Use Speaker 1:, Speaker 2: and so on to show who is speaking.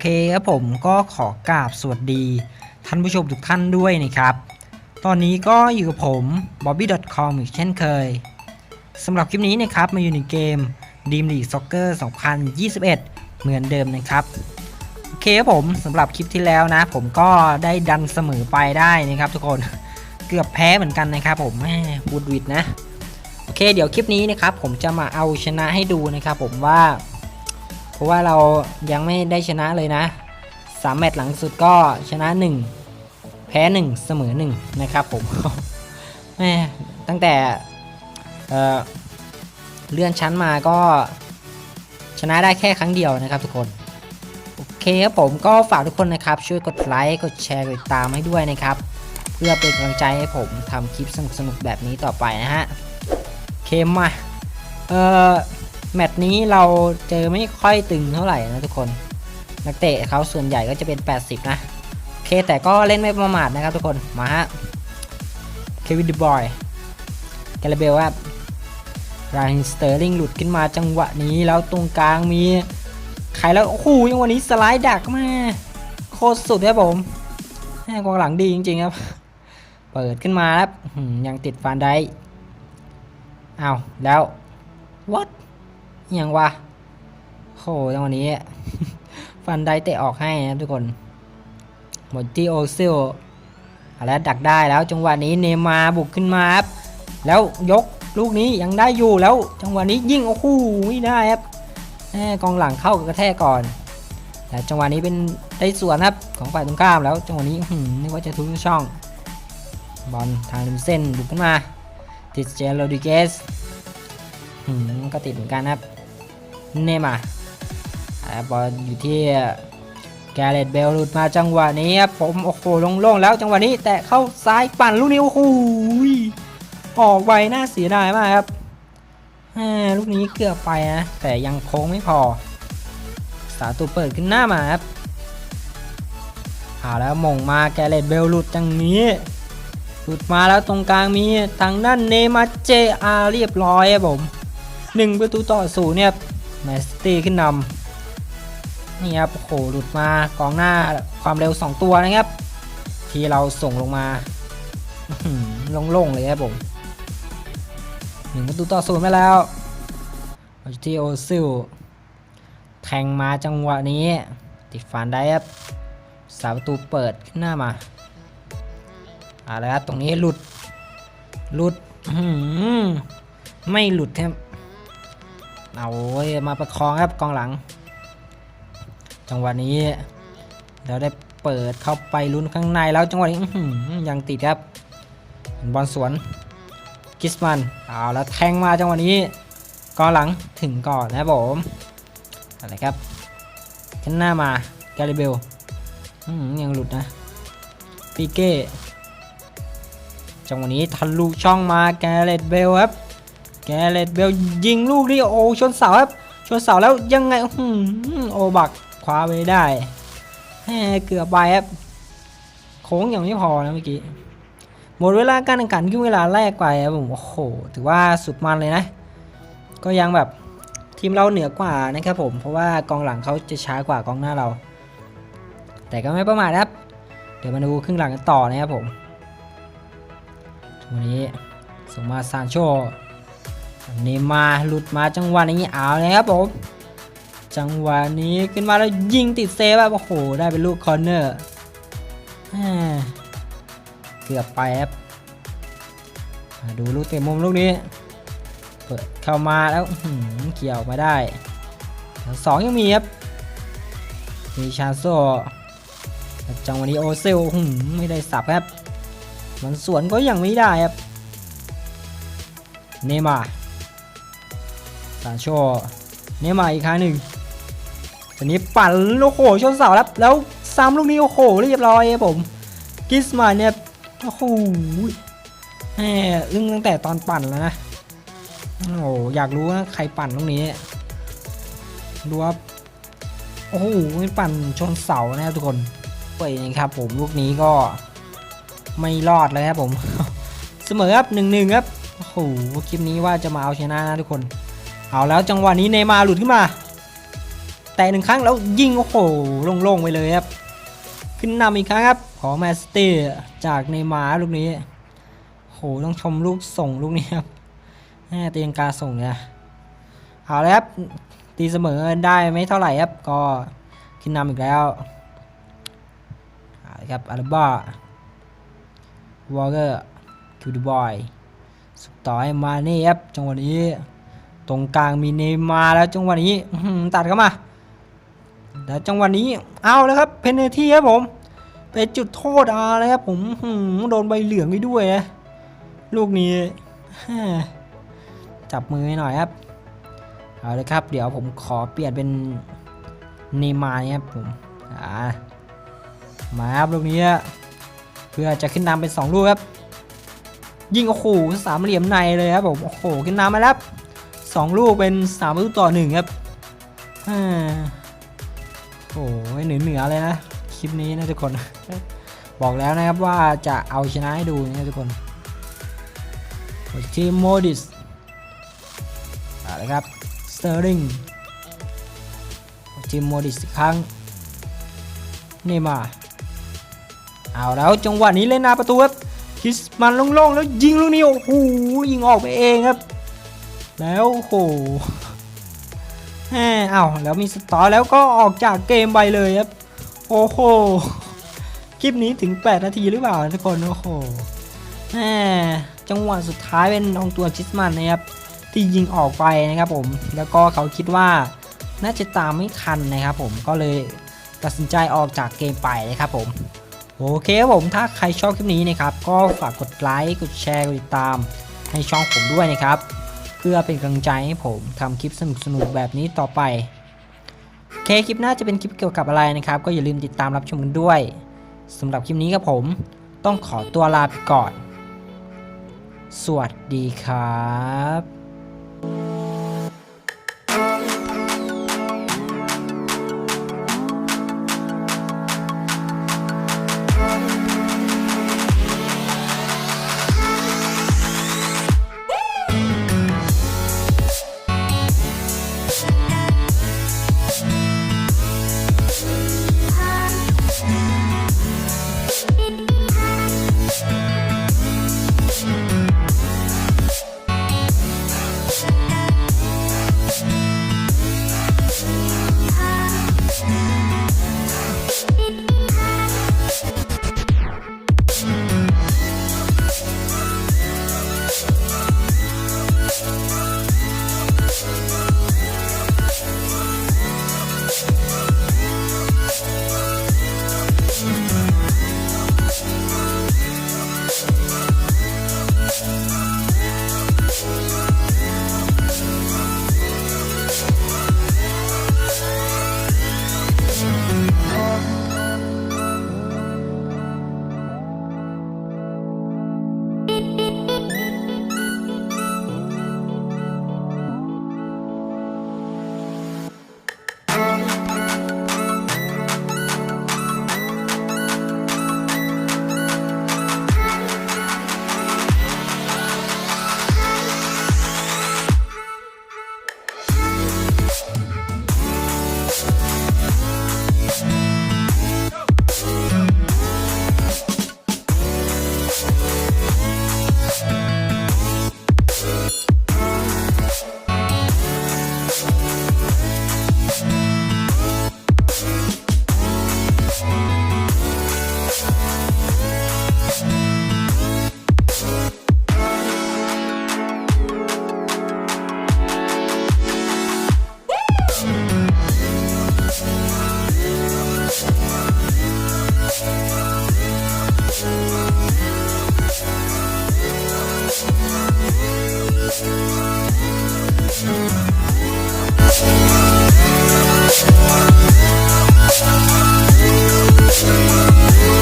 Speaker 1: เคครับผมก็ขอกราบสวัสดี ท่านผู้ชมทุกท่านด้วยนะครับ ตอนนี้ก็อยู่กับผม bobby.com อีกเช่นเคยสำหรับคลิปนี้นะครับมาอยู่ในเกม Dream League Soccer 2021 เหมือนเดิมนะครับ โอเคครับผมสำหรับคลิปที่แล้วนะ ผมก็ได้ดันเสมอไปได้นะครับทุกคนเกือบแพ้เหมือนกันนะครับผมแม่บูดวิดนะ โอเค เดี๋ยวคลิปนี้นะครับผมจะมาเอาชนะให้ดูนะครับผมว่า เพราะว่าเรายังไม่ได้ชนะเลยนะสามแมตช์หลังสุดก็ชนะ 1 แพ้ 1 เสมอ 1 นะครับผมแม่ตั้งแต่เออเลื่อนชั้นมาก็ชนะได้แค่ครั้งเดียวนะครับทุกคนโอเคครับผมก็ฝากทุกคนนะครับ ช่วยกดไลค์กดแชร์กดติดตามให้ด้วยนะครับ เพื่อเป็นกำลังใจให้ผมทำคลิปสนุกๆแบบนี้ต่อไปนะฮะเคมาเอ่อ แมตช์นี้เราเจอไม่ค่อยตึงเท่าไหร่นะทุกคน นักเตะเขาส่วนใหญ่ก็จะเป็น 80 นะโอเคแต่ก็เล่นไม่ประมาทนะครับทุกคน มาฮะ เควินดีบอยแกลเบลครับราฮินสเตอร์ลิงหลุดขึ้นมาจังหวะนี้แล้วตรงกลางมีใครแล้วโอ้โหยังวันนี้สไลด์ดักมาโคตรสุดครับผมแม่กองหลังดีจริงๆครับ เปิดขึ้นมาครับยังติดฟันได้อ้าวแล้ว what ยังวะโหจังวะนี้ ฟันได้เตะออกให้นะครับทุกคน หมดที่โอซิลอาแล้วดักได้แล้วจังหวะนี้เนมาร์บุกขึ้นมาครับแล้วยกลูกนี้ยังได้อยู่แล้ว จังหวะนี้ยิ่งโอ้โหไม่ได้ครับแกองหลังเข้ากระแทกก่อน แต่จังหวะนี้เป็นได้สวนครับของฝ่ายตรงข้ามแล้วจังหวะนี้หือนึกว่าจะทุบช่อง บอลทางริมเส้นบุกขึ้นมา ติดเจลโรดิเกสหืมก็ติดเหมือนกันครับ เนม่าบอลอยู่ที่แกเรตเบลหลุดมาจังหวะนี้ครับผมโอ้โหโล่งๆแล้วจังหวะนี้แตะเข้าซ้ายปั่นลูกนี้โอ้โหออกไวน่าเสียดายมากครับลูกนี้เกือบไปนะแต่ยังโค้งไม่พอ สาตูเปิดขึ้นหน้ามาครับเอาแล้วมงมาแกเรตเบลหลุดจังนี้หลุดมาแล้วตรงกลางมีทางด้านเนมาเจอาเรียบร้อยครับผมหนึ่งประตูต่อศูนย์เนี่ย แมนซิตี้ขึ้นนำนี่ครับโอ้โหหลุดมากองหน้าความเร็ว 2 ตัวนะครับ ที่เราส่งลงมาโล่งๆเลยครับผมหนึ่งประตูต่อศูนย์ไปแล้วที่โอซิลแทงมาจังหวะนี้ ติดฟันได้ครับสาประตูเปิดขึ้นหน้ามาเอะไรครับตรงนี้หลุดหลุดไม่หลุดครับ เอาเว้ยมาประคองครับกองหลัง จังหวะนี้เราได้เปิดเข้าไปลุ้นข้างในแล้วจังหวะนี้ยังติดครับบอลสวนกิสมันเอาแล้วแทงมาจังหวะนี้กองหลังถึงก่อนนะผมอะไรครับขึ้นหน้ามาแกริเบลยังหลุดนะปีเก้จังหวะนี้ทะลุช่องมาแกเรตเบลครับ แกเรตเบลยิงลูกนี้โอ้ชนเสาครับ ชนเสาแล้วยังไงหือโอบักคว้าไว้ได้แหมเกือบไปครับโค้งยังไม่พอนะเมื่อกี้หมดเวลาการแข่งขันขึ้นเวลาแรกไปครับผมโอ้โหถือว่าสุดมันเลยนะ ก็ยังแบบทีมเราเหนือกว่านะครับผมเพราะว่ากองหลังเขาจะช้ากว่ากองหน้าเรา แต่ก็ไม่ประมาทครับ เดี๋ยวมาดูครึ่งหลังกันต่อนะครับผมวันนี้ส่งมาซานโช เนมาหลุดมาจังหวะนี้เอาเลยครับผมจังหวะนี้ขึ้นมาแล้วยิงติดเซฟแบบโอ้โห ได้เป็นลูกคอร์เนอร์เกือบไปครับดูลูกเตะมุมลูกนี้ เปิดเข้ามาแล้วหือเกี่ยวมาได้สองยังมีครับมีชาโซจังหวะนี้โอเซลหือไม่ได้สับครับ มันสวนก็ยังไม่ได้ครับ เนมาาโชเนย์มาอีกครั้งหนึ่งตอนนี้ปั่นโอ้โหชนเสาแล้วแล้วซ้ำลูกนี้โอ้โหเรียบร้อยครับผมกิสมาเนี่ยโอ้โหแหมอึ้งตั้งแต่ตอนปั่นแล้วนะโอ้โหอยากรู้ว่าใครปั่นลูกนี้ดูว่าโอ้โหไม่ปั่นชนเสานะครับทุกคนเปิดนะครับผมลูกนี้ก็ไม่รอดเลยครับผม เสมอครับหนึ่งหนึ่งครับโอ้โหคลิปนี้ว่าจะมาเอาชนะนะทุกคน เอาแล้วจังหวะนี้เนมาร์หลุดขึ้นมา แต่หนึ่งครั้งแล้วยิงโอ้โหโล่งๆไปเลยครับ ขึ้นนำอีกครั้งครับ ของแมสเตอร์จากเนมาร์ลูกนี้โหต้องชมลูกส่งลูกนี้ครับแม่ตีลังกาส่งเนี่ยเอาเลยครับตีเสมอได้ไม่เท่าไหร่ครับก็ขึ้นนำอีกแล้วครับอาร์บ้าวอลเกอร์ทูดบอยสุดต่อให้มาเน่ครับจังหวะนี้ ตรงกลางมีเนยมาแล้วจังหวะนี้ตัดเข้ามา แล้วจังหวะนี้เอาแล้วครับ เพนเนที่ครับผม เป็นจุดโทษอาเลยครับผมโดนใบเหลืองไปด้วยนะลูกนี้จับมือให้หน่อยครับ เอาเลยครับ เดี๋ยวผมขอเปลี่ยนเป็นเนยมาเนี่ยครับผมอ่ามาครับลูกนี้เพื่อจะขึ้นนำเป็นสองลูกครับ ยิงโอ้โหสามเหลี่ยมในเลยครับผมโอ้โหขึ้นนำมาแล้ว ครับสองลูกเป็นสามประตูต่อหนึ่งครับอโอ้ยเหนือเหนือเลยนะ คลิปนี้นะทุกคน บอกแล้วนะครับว่าจะเอาชนะให้ดูนะทุกคนทีมโมดิสเอาละครับสเตอร์ลิงทีมโมดิสครั้งนี่มา เอาแล้วจังหวะนี้เล่นนาประตูครับคิสมันโล่งๆแล้วยิงลูกนี้โอ้โหยิงออกไปเองครับ แล้วโหแหมเอาแล้วมีสตอร์แล้วก็ออกจากเกมไปเลยครับ โอ้โห คลิปนี้ถึง 8 นาทีหรือเปล่าทุกคน โอ้โหแหมจังหวะสุดท้ายเป็นองตัวชิสมันนะครับ ที่ยิงออกไปนะครับผม แล้วก็เขาคิดว่าน่าจะตามไม่ทันนะครับผม ก็เลยตัดสินใจออกจากเกมไปนะครับผม โอเคครับผม ถ้าใครชอบคลิปนี้นะครับ ก็ฝากกดไลค์ กดแชร์ กดติดตามให้ช่องผมด้วยนะครับ พื่อเป็นกำลังใจให้ผมทำคลิปสนุกๆแบบนี้ต่อไปโอเคคลิปหน้าจะเป็นคลิปเกี่ยวกับอะไรนะครับ ก็อย่าลืมติดตามรับชมกันด้วยสำหรับคลิปนี้ครับผม ต้องขอตัวลาไปก่อน สวัสดีครับ